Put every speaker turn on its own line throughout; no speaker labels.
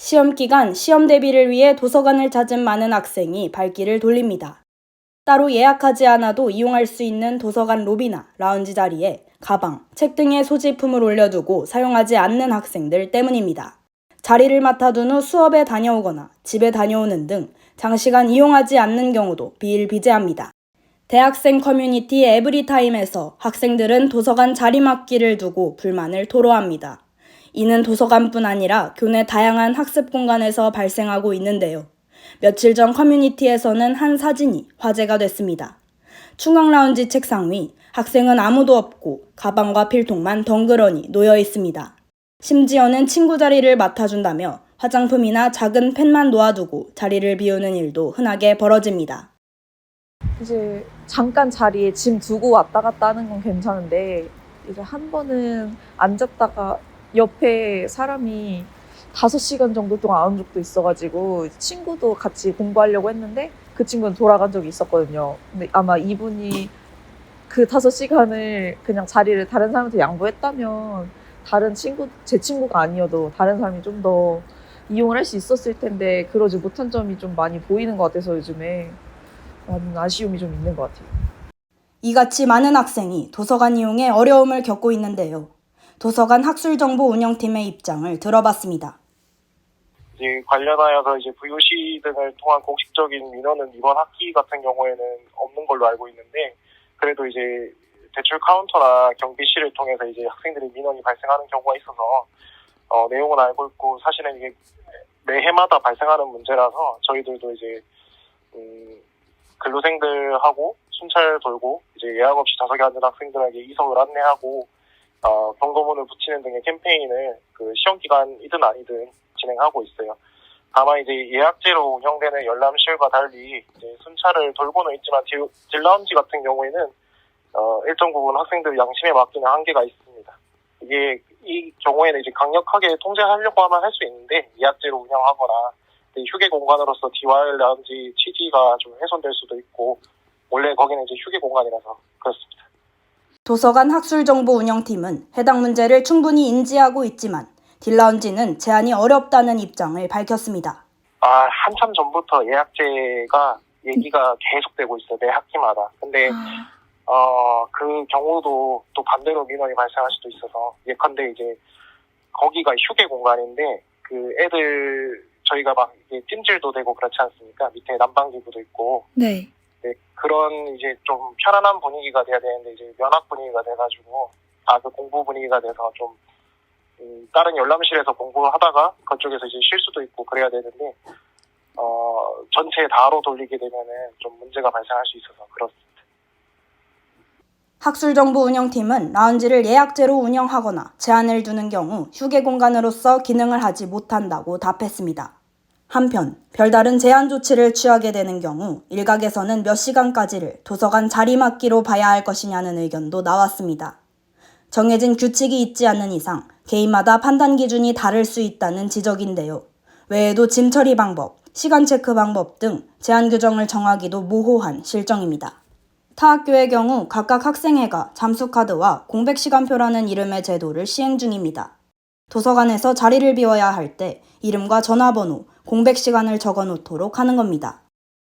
시험 기간 시험 대비를 위해 도서관을 찾은 많은 학생이 발길을 돌립니다. 따로 예약하지 않아도 이용할 수 있는 도서관 로비나 라운지 자리에 가방, 책 등의 소지품을 올려두고 사용하지 않는 학생들 때문입니다. 자리를 맡아둔 후 수업에 다녀오거나 집에 다녀오는 등 장시간 이용하지 않는 경우도 비일비재합니다. 대학생 커뮤니티 에브리타임에서 학생들은 도서관 자리 맡기를 두고 불만을 토로합니다. 이는 도서관뿐 아니라 교내 다양한 학습 공간에서 발생하고 있는데요. 며칠 전 커뮤니티에서는 한 사진이 화제가 됐습니다. 충강 라운지 책상 위 학생은 아무도 없고 가방과 필통만 덩그러니 놓여 있습니다. 심지어는 친구 자리를 맡아준다며 화장품이나 작은 펜만 놓아두고 자리를 비우는 일도 흔하게 벌어집니다.
이제 잠깐 자리에 짐 두고 왔다 갔다 하는 건 괜찮은데 이제 한 번은 앉았다가 옆에 사람이 다섯 시간 정도 동안 안 온 적도 있어가지고 친구도 같이 공부하려고 했는데 그 친구는 돌아간 적이 있었거든요. 근데 아마 이분이 그 다섯 시간을 그냥 자리를 다른 사람한테 양보했다면 다른 친구 제 친구가 아니어도 다른 사람이 좀 더 이용을 할 수 있었을 텐데 그러지 못한 점이 좀 많이 보이는 것 같아서 요즘에 많은 아쉬움이 좀 있는 것 같아요.
이같이 많은 학생이 도서관 이용에 어려움을 겪고 있는데요. 도서관 학술정보 운영팀의 입장을 들어봤습니다.
이제 관련하여서 이제 VOC 등을 통한 공식적인 민원은 이번 학기 같은 경우에는 없는 걸로 알고 있는데 그래도 이제 대출 카운터나 경비실을 통해서 이제 학생들의 민원이 발생하는 경우가 있어서 어, 내용은 알고 있고 사실은 이게 매 해마다 발생하는 문제라서 저희들도 이제 음, 근로생들하고 순찰 돌고 이제 예약 없이 좌석에 앉은 학생들에게 이석을 안내하고 어, 경고문을 붙이는 등의 캠페인을 그 시험 기간이든 아니든 진행하고 있어요. 다만 이제 예약제로 운영되는 열람실과 달리 이제 순찰을 돌고는 있지만 딜, 딜라운지 같은 경우에는 어, 일정 부분 학생들 양심에 맡기는 한계가 있습니다. 이게 이 경우에는 이제 강력하게 통제하려고 하면 할 수 있는데 예약제로 운영하거나 휴게 공간으로서 DIY 라운지 취지가 좀 훼손될 수도 있고 원래 거기는 이제 휴게 공간이라서 그렇습니다.
도서관 학술정보 운영팀은 해당 문제를 충분히 인지하고 있지만 딜라운지는 제한이 어렵다는 입장을 밝혔습니다.
아, 한참 전부터 예약제가 얘기가 계속되고 있어요. 매 학기마다. 근데, 어, 그 경우도 또 반대로 민원이 발생할 수도 있어서, 예컨대 이제, 거기가 휴게 공간인데, 그 애들, 저희가 막 찜질도 되고 그렇지 않습니까? 밑에 난방기구도 있고,
네.
네, 그런 이제 좀 편안한 분위기가 돼야 되는데, 이제 면학 분위기가 돼가지고, 아, 그 공부 분위기가 돼서 좀, 음, 다른 열람실에서 공부를 하다가 그쪽에서 이제 쉴 수도 있고 그래야 되는데 어, 전체 다로 돌리게 되면은 좀 문제가 발생할 수 있어서 그렇습니다.
학술정보 운영팀은 라운지를 예약제로 운영하거나 제한을 두는 경우 휴게 공간으로서 기능을 하지 못한다고 답했습니다. 한편 별다른 제한 조치를 취하게 되는 경우 일각에서는 몇 시간까지를 도서관 자리맡기로 봐야 할 것이냐는 의견도 나왔습니다. 정해진 규칙이 있지 않는 이상 개인마다 판단 기준이 다를 수 있다는 지적인데요. 외에도 짐 처리 방법, 시간 체크 방법 등 제한 규정을 정하기도 모호한 실정입니다. 타 학교의 경우 각각 학생회가 잠수카드와 공백시간표라는 이름의 제도를 시행 중입니다. 도서관에서 자리를 비워야 할 때 이름과 전화번호, 공백 시간을 적어 놓도록 하는 겁니다.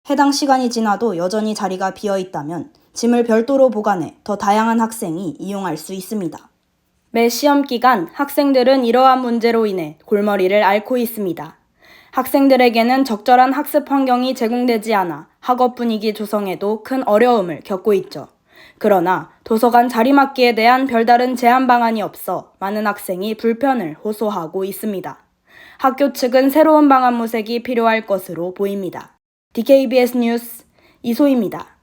해당 시간이 지나도 여전히 자리가 비어 있다면 짐을 별도로 보관해 더 다양한 학생이 이용할 수 있습니다. 매 시험 기간 학생들은 이러한 문제로 인해 골머리를 앓고 있습니다. 학생들에게는 적절한 학습 환경이 제공되지 않아 학업 분위기 조성에도 큰 어려움을 겪고 있죠. 그러나 도서관 자리맡기에 대한 별다른 제한 방안이 없어 많은 학생이 불편을 호소하고 있습니다. 학교 측은 새로운 방안 모색이 필요할 것으로 보입니다. DKBS 뉴스 이소입니다.